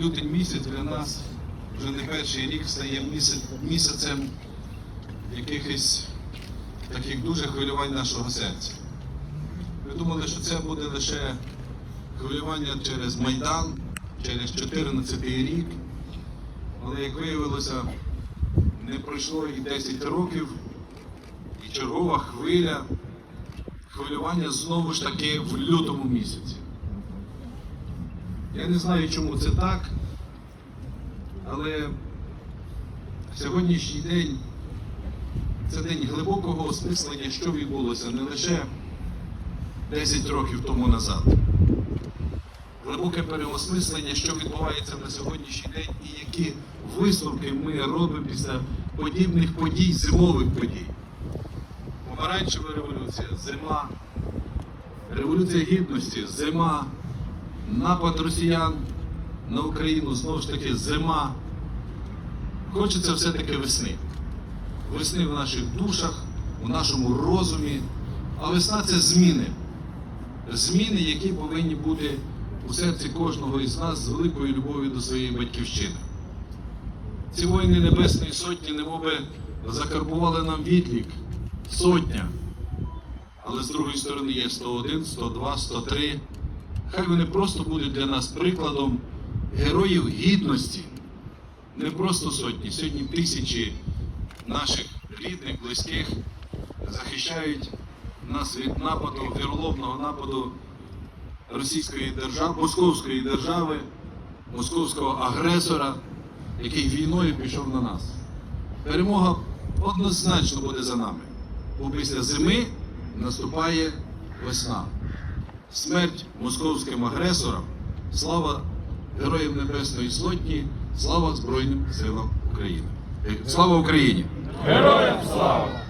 лютий місяць для нас вже не перший рік стає місяцем якихось таких дуже хвилювань нашого серця. Ми думали, що це буде лише хвилювання через Майдан, через 14 рік. Але як виявилося, не пройшло і 10 років, і чергова хвиля хвилювання знову ж таки в лютому місяці. Я не знаю, чому це так, але сьогоднішній день це день глибокого осмислення, що відбулося не лише 10 років тому назад. Глибоке переосмислення, що відбувається на сьогоднішній день і які висновки ми робимо після подібних подій, зимових подій. Помаранчева революція, зима, революція гідності, зима, напад росіян на Україну, знову ж таки, зима. Хочеться все-таки весни. Весни в наших душах, у нашому розумі. А весна це зміни. Зміни, які повинні бути у серці кожного із нас з великою любов'ю до своєї батьківщини. Ці воїни Небесної Сотні, немоби закарбували нам відлік сотня. Але з другої сторони є 101, 102, 103. Хай вони просто будуть для нас прикладом героїв гідності. Не просто сотні, сьогодні тисячі наших рідних, близьких захищають нас від нападу, віроломного нападу російської держави, московської держави, московського агресора, який війною пішов на нас. Перемога однозначно буде за нами. Бо після зими наступає весна. Смерть московським агресорам, слава Героям Небесної Сотні, слава Збройним силам України. Е, Слава Україні! Героям слава!